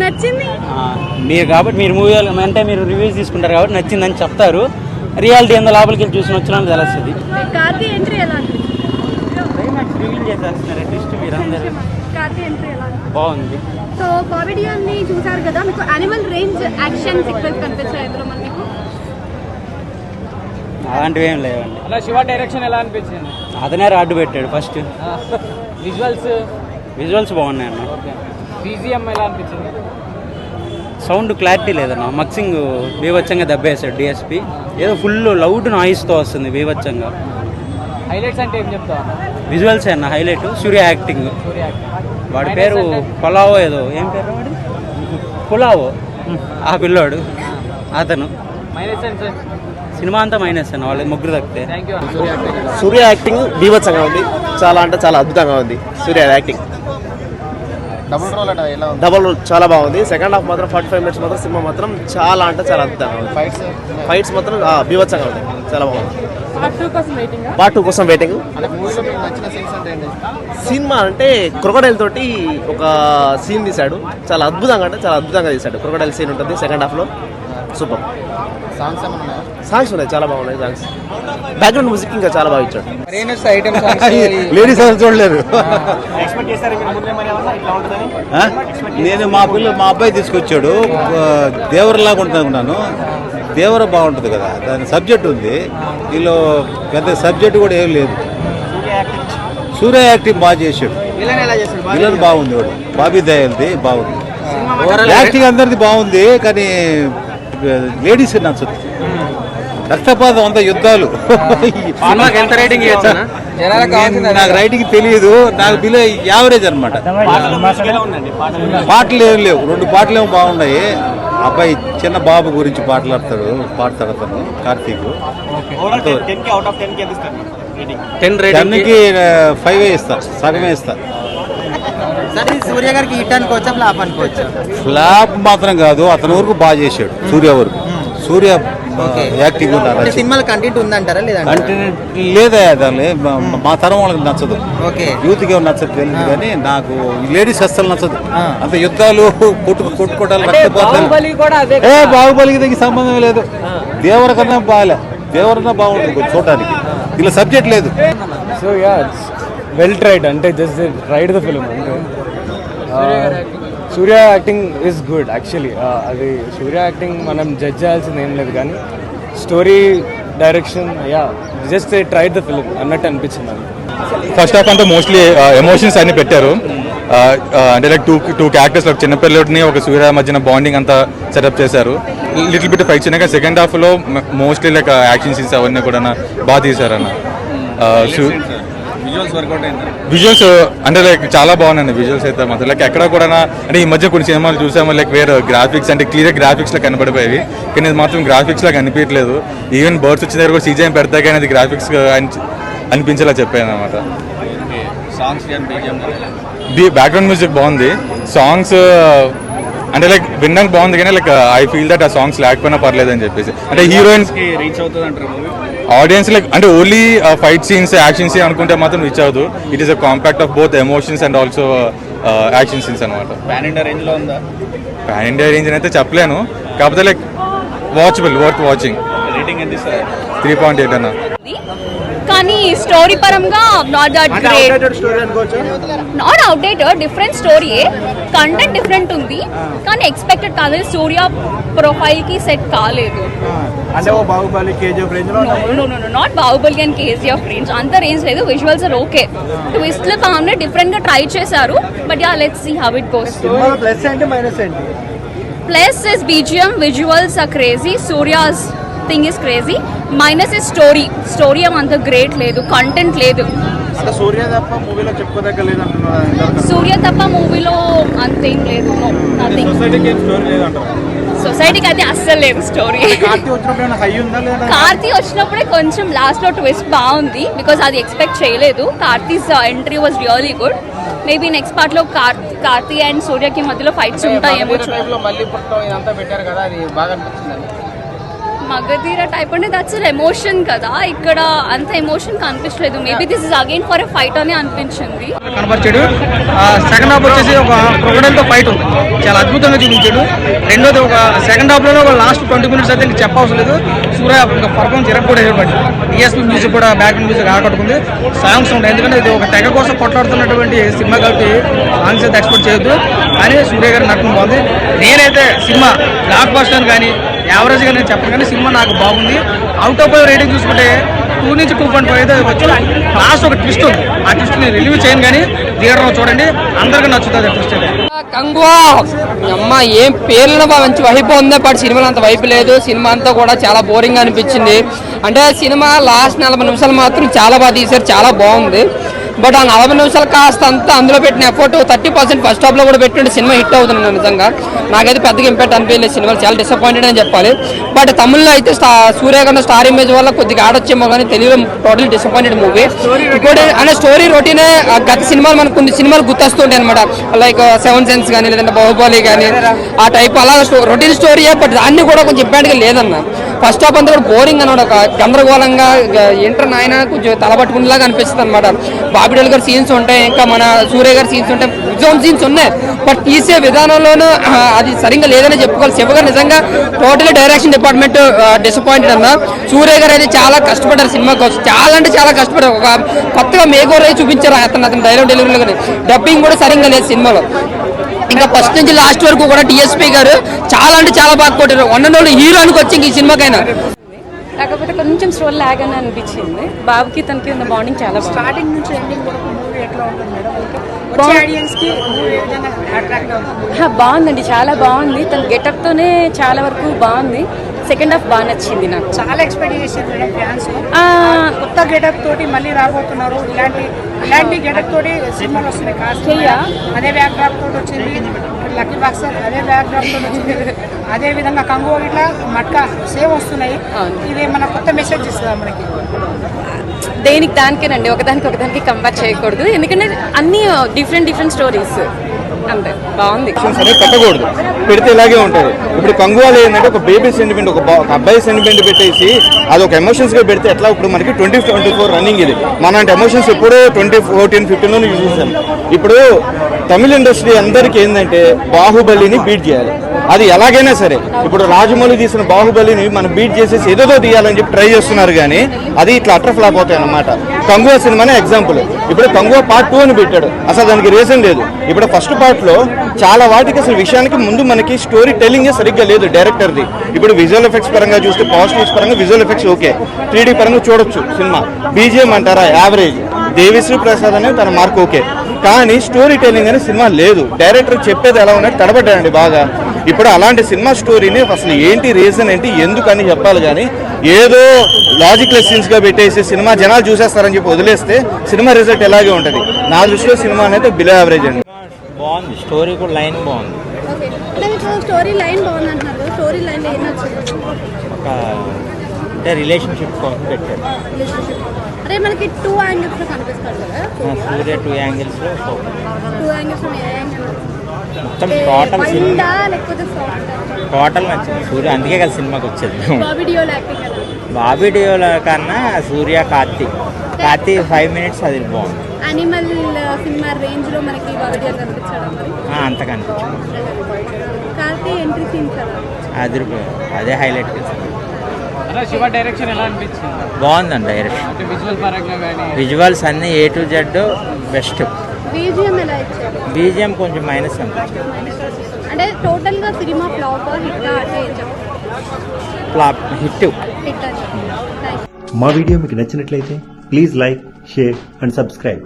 నచ్చింది. ఆ, మీరు కాబట్టి మీరు మూవీ అంటే మీరు రివ్యూస్ తీసుకుంటారు కాబట్టి నచ్చిందని చెప్తారు. రియాలిటీ ఎంత లోపలికి వెళ్ళి చూసిన వచ్చినా తెలుస్తుంది. కార్తీ ఎంట్రీ ఎలా అనిపించింది రివీల్ చేసేస్తున్నారు అట్లీస్ట్ మీరు అందరూ కార్తీ ఎంట్రీ ఎలా అనిపించింది బాగుంది. సో చూసారు కదా మీకు యానిమల్ రేంజ్ యాక్షన్ సీక్వెన్స్ కనిపించాయి ఇందులో మరి మీకు? అలాంటివి ఏం లేవండి. అలా శివ డైరెక్షన్ ఎలా అనిపించింది? అతనే రాడ్డు పెట్టాడు ఫస్ట్ విజువల్స్ విజువల్స్ బాగున్నాయి అన్న బీజిఎం ఎలా అనిపించింది? సౌండ్ క్లారిటీ లేదన్న. మక్సింగ్ బీవచ్చంగా దెబ్బేశాడు డిఎస్పి ఏదో ఫుల్ లౌడ్ నాయిస్తో వస్తుంది బీవచ్చంగా హైలైట్స్ అంటే ఏం చెప్తావు విజువల్స్ అన్న హైలైట్. సూర్య యాక్టింగ్. వాడి పేరు పొలావో ఏదో. ఏం పేరు వాడి? పులావో ఆ. పిల్లోడు. అతను. సినిమా అంతా మైనస్ అన్న వాళ్ళ ముగ్గురు తగ్గితే సూర్య యాక్టింగ్ బీభత్సంగా ఉంది. చాలా అంటే చాలా అద్భుతంగా ఉంది. సూర్య యాక్టింగ్. డబుల్ రోల్ అట ఎలా ఉంది? డబల్ రోల్ చాలా బాగుంది. సెకండ్ హాఫ్ మాత్రం ఫార్టీ ఫైవ్ మినిట్స్ మాత్రం సినిమా మాత్రం చాలా అంటే చాలా అద్భుతంగా ఉంది. ఫైట్స్ ఫైట్స్ మాత్రం బీభత్సంగా ఉంది. చాలా బాగుంది. పార్ట్ టూ కోసం వెయిటింగ్ సినిమా అంటే క్రొకడైల్ తోటి ఒక సీన్ తీశాడు. చాలా అద్భుతంగా అంటే చాలా అద్భుతంగా తీశాడు. క్రొకడైల్ సీన్ ఉంటుంది సెకండ్ హాఫ్లో సూపర్ సాంగ్స్ ఉన్నాయా? చాలా బాగున్నాయి సాంగ్స్ బ్యాక్గ్రౌండ్ మ్యూజిక్ ఇంకా చాలా బాగా ఇచ్చాడు. ఐటమ్ లేడీస్ ఆ? నేను మా పిల్ల మా అబ్బాయి తీసుకొచ్చాడు. దేవరలాగా ఉంటుంది అనుకున్నాను. దేవర బాగుంటుంది కదా దాని సబ్జెక్ట్ ఉంది. దీనిలో పెద్ద సబ్జెక్ట్ కూడా ఏం లేదు. సూర్య యాక్టింగ్. బాగా చేశాడు. విలన్ బాగుంది వాడు. బాబీ దయాల్ది బాగుంది. యాక్టింగ్ అందరిది బాగుంది కానీ లేడీస్ నచ్చదు రక్తపాతం అంతా యుద్ధాలు. నాకు రైటింగ్ తెలియదు నాకు బిలో యావరేజ్ అనమాట పాటలు ఏం లేవు. రెండు పాటలు ఏమో బాగున్నాయి. అబ్బాయి చిన్న బాబు గురించి పాటలాడతాడు పాడతాడు అతను కార్తీక్. టెన్కి ఫైవ్ ఇస్తా సగమే ఇస్తా. సూర్య గారికి హిట్ అనుకోవచ్చా ఫ్లాప్ అనుకోవచ్చా? ఫ్లాప్ మాత్రం కాదు అతని వరకు బాగా చేశాడు సూర్య వరకు. సూర్య యాక్టింగ్ అంటే ఉండాలి సినిమాలో కంటెంట్ ఉందంటారా లేదంటారా? అంటే లేదా దాని మా తరం వాళ్ళకి నచ్చదు. ఓకే. యూత్కి ఏమో నచ్చదు తెలియదు కానీ నాకు లేడీస్ అస్సలు నచ్చదు. అంత యుద్ధాలు కొట్టు కొట్టుకోవడాలు రక్తపాతాలు. బాహుబలి కూడా అదే ఏ బాహుబలికి దీనికి సంబంధం లేదు. దేవర కన్నా బాగాలే దేవరన్నా బాగుంటుంది కొంచెం చూడడానికి ఇలా సబ్జెక్ట్ లేదు. సో యా వెల్ ట్రైడ్ అంటే జస్ట్ రైడ్ ద ఫిలిం అంటే Surya acting is good actually అది సూర్య యాక్టింగ్ మనం జడ్జ్ చేయాల్సింది ఏం లేదు కానీ story direction ya just tried the film అన్నట్టు అనిపించింది నాకు. ఫస్ట్ హాఫ్ అంతా మోస్ట్లీ ఎమోషన్స్ అన్ని పెట్టారు. ఆ, అంటే లైక్ టూ టూ క్యారెక్టర్స్ ఒక చిన్న పిల్లడిని ఒక సూర్య మధ్యన బాండింగ్ అంతా సెటప్ చేశారు. లిటిల్ బిట్ ఫైట్స్ ఉన్నాయి సెకండ్ హాఫ్లో మోస్ట్లీ లైక్ యాక్షన్ సీన్స్ అవన్నీ కూడా బాగా తీశారన్న. విజువల్స్ అంటే లైక్ చాలా బాగున్నాయి విజువల్స్ అయితే మాత్రం. లైక్ ఎక్కడ కూడా అంటే ఈ మధ్య కొన్ని సినిమాలు చూసాము లైక్ వేరే గ్రాఫిక్స్ అంటే క్లియర్ గ్రాఫిక్స్ లా కనబడిపోయేవి. కానీ ఇది మాత్రం గ్రాఫిక్స్ లా కనిపించలేదు ఈవెన్ బర్డ్స్ వచ్చిన దగ్గర కూడా సీజీ పెడతా కానీ అది గ్రాఫిక్స్ అనిపించేలా చెప్పాను అనమాట బ్యాక్గ్రౌండ్ మ్యూజిక్ బాగుంది. సాంగ్స్ అంటే లైక్ వినడానికి బాగుంది కానీ లైక్ ఐ ఫీల్ దట్ ఆ సాంగ్స్ లేకపోయినా పర్లేదు అని చెప్పేసి. అంటే హీరోయిన్స్ రీచ్ అవుతుంది అంటారు ఆడియన్స్ లైక్ అంటే only fight scenes action scene అనుకుంటే మాత్రం రీచ్ అవ్వదు. It is a compact of both emotions and also action scenes అనమాట పాన్ ఇండియా రేంజ్లో ఉందా? పాన్ ఇండియా రేంజ్ అయితే చెప్పలేను. కాకపోతే like watchable worth watching rating ఎంత ఇస్తారు? త్రీ పాయింట్ ఎయిట్ అన్న. కానీ స్టోరీ పరంగా not that great not outdated different story content different ఉంది. కానీ ఎక్స్పెక్టెడ్ కాలేదు. సూర్య ప్రొఫైల్కి సెట్ కాలేదు. అంటే ఓ Baahubali KGF range not Baahubali and KGF range అంత రేంజ్ లేదు. విజువల్స్ ఆర్ ఓకే ట్విస్ట్లు బాగున్నాయి డిఫరెంట్గా ట్రై చేశారు. But ya let's see how it goes plus ఏంటి మైనస్ ఏంటి? Plus is BGM visuals are crazy Surya's thing is crazy minus is story story అంత great లేదు కంటెంట్ లేదు. సూర్య తప్ప మూవీలో సూర్య తప్ప మూవీలో అంతేం లేదు. సొసైటీకి అయితే అస్సలు లేదు స్టోరీ కార్తీ వచ్చినప్పుడు కొంచెం లాస్ట్లో ట్విస్ట్ బాగుంది బికాస్ అది ఎక్స్పెక్ట్ చేయలేదు. Karthi's entry was really good maybe next పార్ట్లో కార్తీ అండ్ సూర్యకి మధ్యలో ఫైట్స్ ఉంటాయేమో టైప్లో మళ్ళీ పుట్టడం ఇదంతా పెట్టారు కదా అది బాగా అనిపించింది. మగధీర టైప్ అంటే దట్స్ ఎమోషన్ కదా. ఇక్కడ అంత ఎమోషన్ కనిపించలేదు. Maybe this is again for a fight అని అనిపించింది. కనపరిచాడు సెకండ్ హాఫ్ వచ్చేసి ఒక క్రొకడైల్తో ఫైట్ ఉంది. చాలా అద్భుతంగా చూపించాడు. రెండోది ఒక సెకండ్ హాఫ్లోనే ఒక లాస్ట్ ట్వంటీ మినిట్స్ అయితే ఇంక చెప్పవసరం లేదు. సూర్య ఇంకా పర్ఫార్మెన్స్ ఇరగకూడదు డిఎస్పీ మ్యూజిక్ కూడా బ్యాక్గ్రౌండ్ మ్యూజిక్ ఆకట్టుకుంది. సాంగ్స్ ఉంటాయి ఎందుకంటే ఇది ఒక తెగ కోసం కొట్లాడుతున్నటువంటి సినిమా కాబట్టి సాంగ్స్ అయితే ఎక్స్పెక్ట్ చేయొద్దు. కానీ సూర్య గారి నటన బాగుంది. నేనైతే సినిమా బ్లాక్ బస్టర్ కానీ యావరేజ్గా నేను చెప్పను కానీ సినిమా నాకు బాగుంది. అవుట్ ఆఫ్ రేటింగ్ చూసుకుంటే టూ నుంచి టూ పాయింట్ ఫైవ్ అయితే వచ్చు లాస్ట్ ఒక ట్విస్ట్ ఉంది. ఆ ట్విస్ట్ నేను రిలీవ్ చేయను కానీ థియేటర్లో చూడండి. అందరికీ నచ్చుతుంది ట్విస్ట్ అయితే. కంగువా! అమ్మ ఏం పేర్లను మంచి వైపు ఉందే బట్ సినిమాలో అంత వైపు లేదు. సినిమా అంతా కూడా చాలా బోరింగ్ అనిపించింది. అంటే సినిమా లాస్ట్ నలభై నిమిషాలు మాత్రం చాలా బాగా తీశారు చాలా బాగుంది. బట్ ఆ నలభై నిమిషాలు కాస్త అంతా అందులో పెట్టిన ఎఫర్ట్ థర్టీ పర్సెంట్ ఫస్ట్ హాఫ్లో కూడా పెట్టుంటే సినిమా హిట్ అవుతుంది నిజంగా. నాకైతే పెద్దగా ఇంపాక్ట్ అనిపించలేదు సినిమా. చాలా డిసప్పాయింటెడ్ అని చెప్పాలి. బట్ తమిళ్ళో అయితే సూర్యగంధ స్టార్ ఇమేజ్ వల్ల కొద్దిగా ఆడొచ్చేమో కానీ తెలుగులో టోటల్ డిసప్పాయింటెడ్ మూవీ ఇంకోటి అనే స్టోరీ రొటీనే గత సినిమాలు మనకు కొన్ని సినిమాలు గుర్తొస్తుంటాయి అనమాట లైక్ సెవెన్ సెన్స్ కానీ లేదంటే బాహుబలి కానీ ఆ టైప్ అలా రొటీన్ స్టోరీయే బట్ దాన్ని కూడా కొంచెం ఇంపాక్ట్గా లేదన్న. ఫస్ట్ హాఫ్ అంతా కూడా బోరింగ్ అనమాట ఒక గందరగోళంగా ఇంటర్ నాయన కొంచెం తలబట్టుకునేలాగా అనిపిస్తుంది అనమాట బాబిడల్ గారి సీన్స్ ఉంటాయి ఇంకా మన సూర్య గారి సీన్స్ ఉంటాయి. జోన్ సీన్స్ ఉన్నాయి. బట్ తీసే విధానంలోనూ అది సరిగ్గా లేదని చెప్పుకోవాలి. శివ గారు నిజంగా టోటల్ డైరెక్షన్ డిపార్ట్మెంట్ డిసప్పాయింటెడ్ అన్న. సూర్య గారు అయితే చాలా కష్టపడ్డారు సినిమా కోసం చాలా అంటే చాలా కష్టపడ్డారు. ఒక కొత్తగా మేకోర్ చూపించారు అతను అతను డైలాగ్ డెలివరీలో కానీ. డబ్బింగ్ కూడా సరిగ్గా లేదు సినిమాలో. ఇంకా ఫస్ట్ నుంచి లాస్ట్ వరకు కూడా డిఎస్పీ గారు చాలా అంటే చాలా బాగా కొట్టారు. వన్ అండ్ ఓన్లీ హీరో అనుకొచ్చి ఈ సినిమాకైనా. కాకపోతే కొంచెం స్టోరీ లాగ్ అని అనిపించింది బాబుకి తనకి ఉన్న బాండింగ్ చాలా స్టార్టింగ్ నుంచి ఎండింగ్ వరకు బాగుందండి. చాలా బాగుంది. తన గెటప్ తోనే చాలా వరకు బాగుంది. సెకండ్ హాఫ్ బాగా నచ్చింది నాకు. చాలా ఎక్స్పెక్ట్ చేశారు మేడం ఫ్యాన్స్ ఆ, కొత్త గెటప్ తోటి మళ్ళీ రాబోతున్నారు. ఇలాంటి ఇలాంటి గెటప్ తోటి సినిమాలు వస్తున్నాయి? అదే బ్యాక్ డ్రాప్ తోటి వచ్చింది. లక్కీ బాక్సర్ అదే బ్యాక్ డ్రాప్ తోటి వచ్చింది. అదే విధంగా కంగో ఇట్లా మట్కా సేమ్ వస్తున్నాయి. ఇది మన కొత్త మెసేజ్ ఇస్తుందా మనకి? దేనికి దానికేనండి ఒకదానికి ఒకదానికి కంపేర్ చేయకూడదు. ఎందుకంటే అన్ని డిఫరెంట్ డిఫరెంట్ స్టోరీస్ అంతే బాగుంది. అనేది పెట్టకూడదు. పెడితే ఇలాగే ఉంటుంది. ఇప్పుడు కంగువాలు ఏంటంటే ఒక బేబీ సెంటిమెంట్ ఒక అబ్బాయి సెంటిమెంట్ పెట్టేసి అది ఒక ఎమోషన్స్గా పెడితే ఎట్లా? ఇప్పుడు మనకి ట్వంటీ ట్వంటీ ఫోర్ రన్నింగ్ ఇది. మన ఎమోషన్స్ ఎప్పుడో ట్వంటీ ఫోర్టీన్ ఫిఫ్టీన్లో చూసాం ఇప్పుడు తమిళ ఇండస్ట్రీ అందరికీ ఏంటంటే బాహుబలిని బీట్ చేయాలి. అది ఎలాగైనా సరే ఇప్పుడు రాజమౌళి తీసిన బాహుబలిని మనం బీట్ చేసేసి ఏదేదో తీయాలని చెప్పి ట్రై చేస్తున్నారు కానీ అది ఇట్లా అట్ర ఫ్లాప్ అవుతాయి అన్నమాట. కంగువా సినిమానే ఎగ్జాంపుల్ ఇప్పుడు కంగువా పార్ట్ టూ అని పెట్టాడు. అసలు దానికి రీజన్ లేదు. ఇప్పుడు ఫస్ట్ పార్ట్లో చాలా వాటికి అసలు విషయానికి ముందు మనకి స్టోరీ టెల్లింగ్ సరిగ్గా లేదు డైరెక్టర్ది ఇప్పుడు విజువల్ ఎఫెక్ట్స్ పరంగా చూస్తే పాజిటివ్స్ పరంగా విజువల్ ఎఫెక్ట్స్ ఓకే త్రీడీ పరంగా చూడొచ్చు సినిమా. బీజిఎం అంటారా? యావరేజ్ దేవిశ్రీ ప్రసాద్ అనే తన మార్క్ ఓకే కానీ స్టోరీ టెల్లింగ్ అనే సినిమా లేదు. డైరెక్టర్ చెప్పేది ఎలా ఉన్నట్టు తడబడ్డాడండి బాగా. ఇప్పుడు అలాంటి సినిమా స్టోరీని అసలు ఏంటి రీజన్ ఏంటి ఎందుకని చెప్పాలి కానీ ఏదో లాజిక్ లెసన్స్గా పెట్టేసి సినిమా జనాలు చూసేస్తారని చెప్పి వదిలేస్తే సినిమా రిజల్ట్ ఎలాగే ఉంటుంది? నా దృష్టిలో సినిమా అనేది బిలో యావరేజ్ అండి. బాగుంది. స్టోరీ కూడా లైన్ బాగుంది. స్టోరీ లైన్ బాగుంది అంటున్నారు స్టోరీ లైన్ ఒక అంటే రిలేషన్షిప్ కోసం పెట్టారు. అదే మనకి టూ యాంగిల్స్లో కనిపిస్తాడు కదా. సూర్య టూ యాంగిల్స్లో టూ యాంగిల్స్ మొత్తం టోటల్ సినిమా టోటల్ నచ్చింది. సూర్య అందుకే కదా సినిమాకి వచ్చేది. కదా బాబీ డియోల కన్నా సూర్య కార్తీక్ కార్తీక్ ఫైవ్ మినిట్స్ అది బాగుంది. అనిమల్ సినిమా రేంజ్లో మనకి కనిపించడం మరి ఆ, అంత కనిపించింది. కార్తీ ఎంట్రీ సీన్ కదా. అది అదే హైలైట్ అనిపించింది బాగుందండి డైరెక్షన్ విజువల్స్ అన్నీ A to Z best BGM ఎలా ఇచ్చారు? బీజిఎం కొంచెం మైనస్ అంటే టోటల్గా సినిమా ఫ్లాప్ హిట్ ఫ్లాప్ మా వీడియో మీకు నచ్చినట్లయితే please like share and subscribe